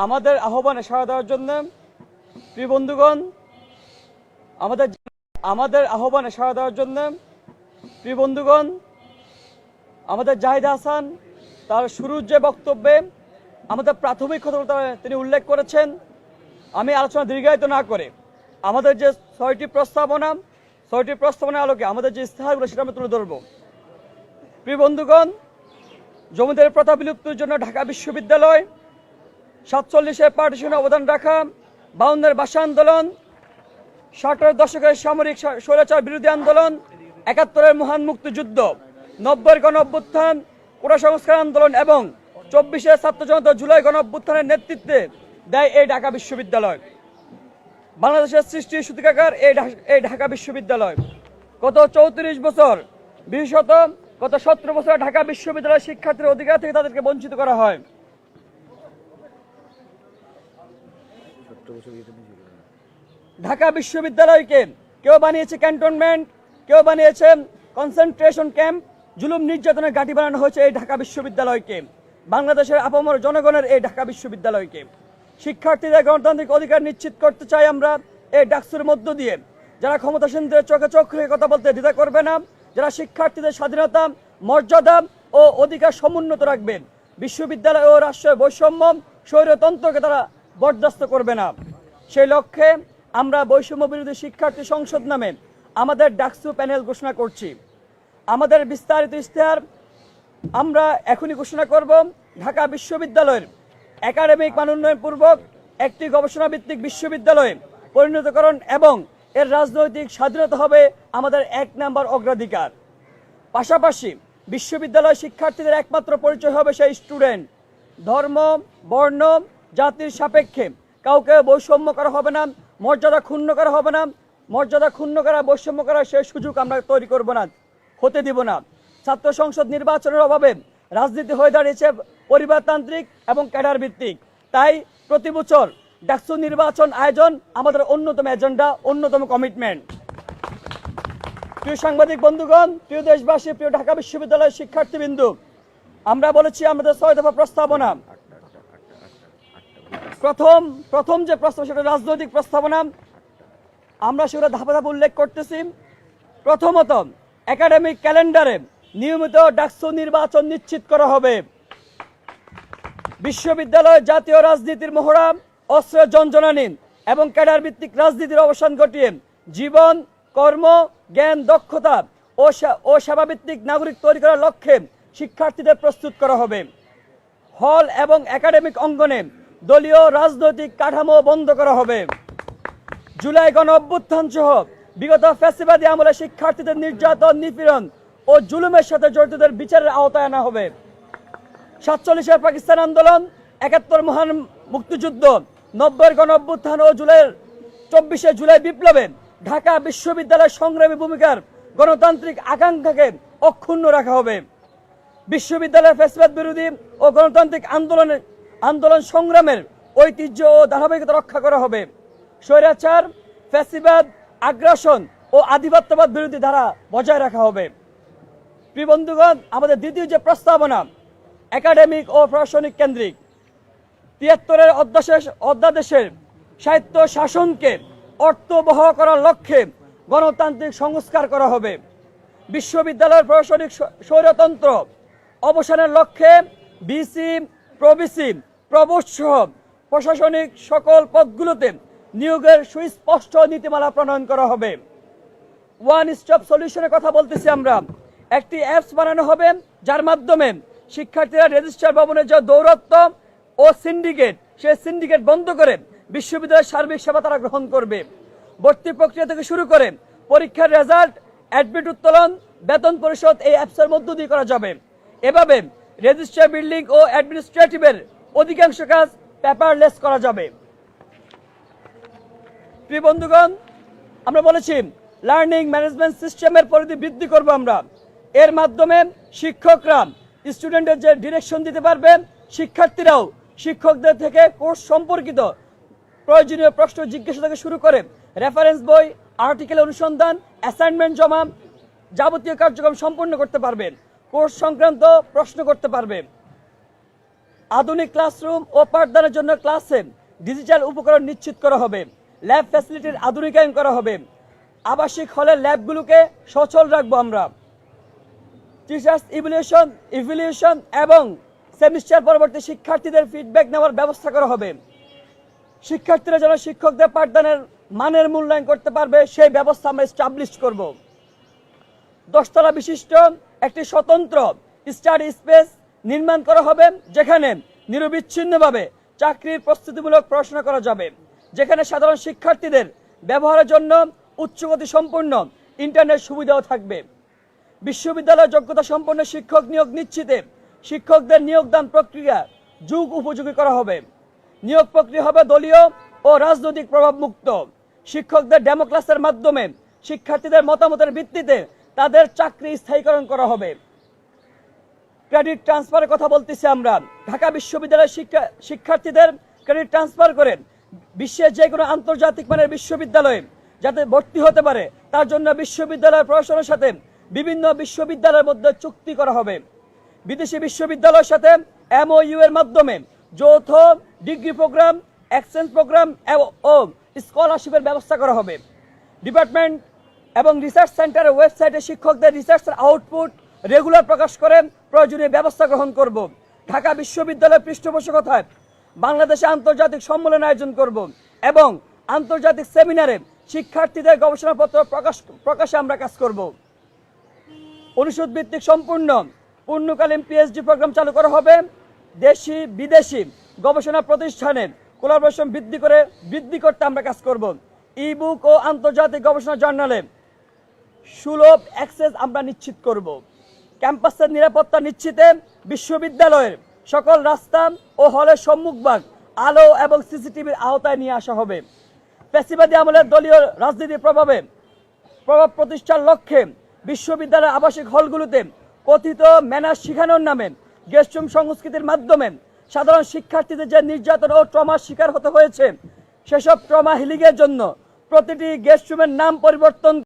আমাদের আহ্বানে সাড়া দেওয়ার জন্য, প্রিয় বন্ধুগণ, আমাদের আমাদের আহ্বানে সাড়া দেওয়ার জন্য, প্রিয় বন্ধুগণ, আমাদের জাহিদ হাসান তার শুরুর যে বক্তব্যে আমাদের প্রাথমিক কথা তিনি উল্লেখ করেছেন, আমি আলোচনা দীর্ঘায়িত না করে, আমাদের যে ছয়টি প্রস্তাবনা, ছয়টি প্রস্তাবনার আলোকে আমাদের যে ইস্তেহারগুলো সেটা আমি তুলে ধরবো। প্রিয় বন্ধুগণ, জমিদারি প্রথা বিলুপ্তির জন্য ঢাকা বিশ্ববিদ্যালয় সাতচল্লিশের পার্টিশনে অবদান রাখা বাউন্নের ভাষা আন্দোলন ষাটের দশকের সামরিক স্বৈরাচার বিরোধী আন্দোলন, একাত্তরের মহান মুক্তিযুদ্ধ নব্বই গণ অভ্যুত্থান কোটা সংস্কার আন্দোলন এবং চব্বিশের ছাত্র জনতা জুলাই গণ অভ্যুত্থানের নেতৃত্বে দেয় এই ঢাকা বিশ্ববিদ্যালয়। বাংলাদেশের সৃষ্টি সূতিকাগার এই এই ঢাকা বিশ্ববিদ্যালয়। গত চৌত্রিশ বছর, বিশেষত গত সতেরো বছর ঢাকা বিশ্ববিদ্যালয়ের শিক্ষার্থীর অধিকার থেকে তাদেরকে বঞ্চিত করা হয়। ঢাকা বিশ্ববিদ্যালয়কে কেউ বানিয়েছে ক্যান্টনমেন্ট, কেউ বানিয়েছে কনসেন্ট্রেশন ক্যাম্প জুলুম নির্যাতনের ঘাঁটি বানানো হয়েছে এই ঢাকা বিশ্ববিদ্যালয়কে বাংলাদেশের আপামর জনগণের এই ঢাকা বিশ্ববিদ্যালয়কে শিক্ষার্থীদের গণতান্ত্রিক অধিকার নিশ্চিত করতে চাই আমরা এই ডাকসুর মধ্য দিয়ে। যারা ক্ষমতাসীনদের চোখে চোখ রেখে কথা বলতে দ্বিধা করবে না, যারা শিক্ষার্থীদের স্বাধীনতা, মর্যাদা ও অধিকার সমুন্নত রাখবেন। বিশ্ববিদ্যালয় ও রাষ্ট্রের বৈষম্য, স্বৈরতন্ত্রকে তারা বরদাস্ত করবে না। সেই লক্ষ্যে আমরা বৈষম্য বিরোধী শিক্ষার্থী সংসদ নামে আমাদের ডাকসু প্যানেল ঘোষণা করছি। আমাদের বিস্তারিত ইশতেহার আমরা এখনই ঘোষণা করব। ঢাকা বিশ্ববিদ্যালয়ের একাডেমিক মানোন্নয়ন পূর্বক একটি গবেষণা ভিত্তিক বিশ্ববিদ্যালয়ে পরিণতকরণ এবং এর রাজনৈতিক স্বাধীনতা হবে আমাদের এক নাম্বার অগ্রাধিকার। পাশাপাশি বিশ্ববিদ্যালয় শিক্ষার্থীদের একমাত্র পরিচয় হবে সেই স্টুডেন্ট। ধর্ম, বর্ণ, জাতির সাপেক্ষে কাউকে বৈষম্য করা হবে না, মর্যাদা ক্ষুণ্ণ করা হবে না, মর্যাদা ক্ষুণ্ণ করা, বৈষম্য করা সেই সুযোগ আমরা তৈরি করব না, হতে দিব না। ছাত্র সংসদ নির্বাচনের অভাবে রাজনীতি হয়ে দাঁড়িয়েছে পরিবারতান্ত্রিক এবং ক্যাডার ভিত্তিক তাই প্রতি বছর ডাকসু নির্বাচন আয়োজন আমাদের অন্যতম এজেন্ডা, অন্যতম কমিটমেন্ট। প্রিয় সাংবাদিক বন্ধুগণ, প্রিয় দেশবাসী, প্রিয় ঢাকা বিশ্ববিদ্যালয়ের শিক্ষার্থীবৃন্দু, আমরা বলেছি আমাদের ছয় দফা প্রস্তাবনা। প্রথম প্রথম যে প্রস্তাব সেটা রাজনৈতিক প্রস্তাবনা। আমরা সেগুলো ধাপে ধাপে উল্লেখ করতেছি। প্রথমত, একাডেমিক ক্যালেন্ডারে নিয়মিত ডাকসু নির্বাচন নিশ্চিত করা হবে। বিশ্ববিদ্যালয় জাতীয় রাজনীতির মহড়া অস্ত্রের যঞ্জনানী এবং ক্যাডার ভিত্তিক রাজনীতির অবসান ঘটিয়ে জীবন, কর্ম, জ্ঞান, দক্ষতা ও সেবাভিত্তিক নাগরিক তৈরি করার লক্ষ্যে শিক্ষার্থীদের প্রস্তুত করা হবে। হল এবং একাডেমিক অঙ্গনে দলীয় রাজনৈতিক কাঠামো বন্ধ করা হবে। জুলাই গণ অভ্যুত্থান সহ বিগত ফ্যাসিবাদী আমলে শিক্ষার্থীদের নির্যাতন, নিপীড়ন ও জুলুমের সাথে জড়িতদের বিচারের আওতায় আনা হবে। সাতচল্লিশের পাকিস্তান আন্দোলন, একাত্তর মহান মুক্তিযুদ্ধ নব্বই গণ অভ্যুত্থান ও জুলাইয়ের চব্বিশে জুলাই বিপ্লবে ঢাকা বিশ্ববিদ্যালয়ের সংগ্রামী ভূমিকার গণতান্ত্রিক আকাঙ্ক্ষাকে অক্ষুণ্ণ রাখা হবে। বিশ্ববিদ্যালয়ের ফেসবাদ বিরোধী ও গণতান্ত্রিক আন্দোলনের আন্দোলন সংগ্রামের ঐতিহ্য ও ধারাবাহিকতা রক্ষা করা হবে। স্বৈরাচার, ফ্যাসিবাদ, আগ্রাসন ও আধিপত্যবাদ বিরোধী ধারা বজায় রাখা হবে। প্রিয় বন্ধুগণ, আমাদের দ্বিতীয় যে প্রস্তাবনা, একাডেমিক ও প্রশাসনিক কেন্দ্রিক, তিয়াত্তরের অধ্যাদেশ অধ্যাদেশের সাহিত্য শাসনকে অর্থবহ করার লক্ষ্যে গণতান্ত্রিক সংস্কার করা হবে। বিশ্ববিদ্যালয়ের প্রশাসনিক স্বৈরতন্ত্র অবসানের লক্ষ্যে বিসি প্রবিসি প্রবোধ প্রশাসনিক সকল পদগুলোতে নিয়োগের সুস্পষ্ট নীতিমালা প্রণয়ন করা হবে। ওয়ান স্টপ সলিউশনের কথা বলতেছি আমরা। একটি অ্যাপস বানানো হবে, যার মাধ্যমে শিক্ষার্থীরা রেজিস্ট্রার ভবনের যে দৌরত্ব ও সিন্ডিকেট সেই সিন্ডিকেট বন্ধ করে বিশ্ববিদ্যালয়ের সার্বিক সেবা তারা গ্রহণ করবে। ভর্তি প্রক্রিয়া থেকে শুরু করে পরীক্ষার রেজাল্ট অ্যাডমিট উত্তোলন, বেতন পরিশোধ এই অ্যাপসের মধ্য দিয়ে করা যাবে। এভাবে রেজিস্ট্রার বিল্ডিং ও অ্যাডমিনিস্ট্রেটিভের অধিকাংশ কাজ পেপারলেস করা যাবে। প্রিয় বন্ধুগণ, আমরা বলেছি লার্নিং ম্যানেজমেন্ট সিস্টেমের পরিধি বৃদ্ধি করব আমরা। এর মাধ্যমে শিক্ষকরা স্টুডেন্টের যে ডিরেকশন দিতে পারবেন শিক্ষার্থীরাও শিক্ষকদের থেকে কোর্স সম্পর্কিত প্রয়োজনীয় প্রশ্ন জিজ্ঞাসা থেকে শুরু করে রেফারেন্স বই আর্টিকেল অনুসন্ধান অ্যাসাইনমেন্ট জমা যাবতীয় কার্যক্রম সম্পন্ন করতে পারবেন কোর্স সংক্রান্ত প্রশ্ন করতে পারবেন আধুনিক ক্লাসরুম ও পাঠদানের জন্য ক্লাসে ডিজিটাল উপকরণ নিশ্চিত করা হবে। ল্যাব ফ্যাসিলিটির আধুনিকায়ন করা হবে। আবাসিক হলের ল্যাবগুলোকে সচল রাখব আমরা। টিচার্স ইভলিউশন ইভলিউশন এবং সেমিস্টার পরবর্তী শিক্ষার্থীদের ফিডব্যাক নেওয়ার ব্যবস্থা করা হবে। শিক্ষার্থীরা যেন শিক্ষকদের পাঠদানের মানের মূল্যায়ন করতে পারবে, সেই ব্যবস্থা আমরা স্টাবলিশ করব। দশতলা বিশিষ্ট একটি স্বতন্ত্র স্টাডি স্পেস নির্মাণ করা হবে যেখানে নিরবিচ্ছিন্নভাবে চাকরির প্রস্তুতিমূলক পড়াশোনা করা যাবে, যেখানে সাধারণ শিক্ষার্থীদের ব্যবহারের জন্য উচ্চগতি সম্পন্ন ইন্টারনেট সুবিধাও থাকবে। বিশ্ববিদ্যালয় যোগ্যতা সম্পন্ন শিক্ষক নিয়োগ নিশ্চিতে শিক্ষকদের নিয়োগদান প্রক্রিয়া যুগ উপযোগী করা হবে। নিয়োগ প্রক্রিয়া হবে দলীয় ও রাজনৈতিক প্রভাব মুক্ত শিক্ষকদের ডেমোক্লাসের মাধ্যমে শিক্ষার্থীদের মতামতের ভিত্তিতে তাদের চাকরি স্থায়ীকরণ করা হবে। ক্রেডিট ট্রান্সফারের কথা বলতেছি আমরা। ঢাকা বিশ্ববিদ্যালয়ের শিক্ষা শিক্ষার্থীদের ক্রেডিট ট্রান্সফার করেন। বিশ্বের যে কোনো আন্তর্জাতিক মানের বিশ্ববিদ্যালয়ে যাতে ভর্তি হতে পারে, তার জন্য বিশ্ববিদ্যালয় প্রশাসনের সাথে বিভিন্ন বিশ্ববিদ্যালয়ের মধ্যে চুক্তি করা হবে। বিদেশি বিশ্ববিদ্যালয়ের সাথে এমওইউ এর মাধ্যমে যৌথ ডিগ্রি প্রোগ্রাম, এক্সচেঞ্জ প্রোগ্রাম ও স্কলারশিপের ব্যবস্থা করা হবে। ডিপার্টমেন্ট এবং রিসার্চ সেন্টারের ওয়েবসাইটে শিক্ষকদের রিসার্চের আউটপুট রেগুলার প্রকাশ করে প্রয়োজনীয় ব্যবস্থা গ্রহণ করব। ঢাকা বিশ্ববিদ্যালয়ের পৃষ্ঠপোষকতায় বাংলাদেশে আন্তর্জাতিক সম্মেলন আয়োজন করব এবং আন্তর্জাতিক সেমিনারে শিক্ষার্থীদের গবেষণাপত্র প্রকাশ, প্রকাশে আমরা কাজ করব। অনুষদ ভিত্তিক সম্পূর্ণ পূর্ণকালীন পিএইচডি প্রোগ্রাম চালু করা হবে। দেশি, বিদেশি গবেষণা প্রতিষ্ঠানের কোলাবোরেশন বৃদ্ধি করে, বৃদ্ধি করতে আমরা কাজ করব। ই বুক ও আন্তর্জাতিক গবেষণা জার্নালে সুলভ অ্যাক্সেস আমরা নিশ্চিত করব। ক্যাম্পাসের নিরাপত্তা নিশ্চিতে বিশ্ববিদ্যালয়ের সকল রাস্তা ও হলের সম্মুখভাগ আলো এবং সিসিটিভির আওতায় নিয়ে আসা হবে। পেশিবাদী আমলের দলীয় রাজনীতির প্রভাবে প্রভাব প্রতিষ্ঠার লক্ষ্যে বিশ্ববিদ্যালয়ের আবাসিক হলগুলোতে কথিত ম্যানার শিখানোর নামে গেস্টরুম সংস্কৃতির মাধ্যমে সাধারণ শিক্ষার্থীদের যে নির্যাতন ও ট্রমার শিকার হতে হয়েছে, সেসব ট্রমা হিলিংয়ের জন্য প্রতিটি গেস্টরুমের নাম পরিবর্তন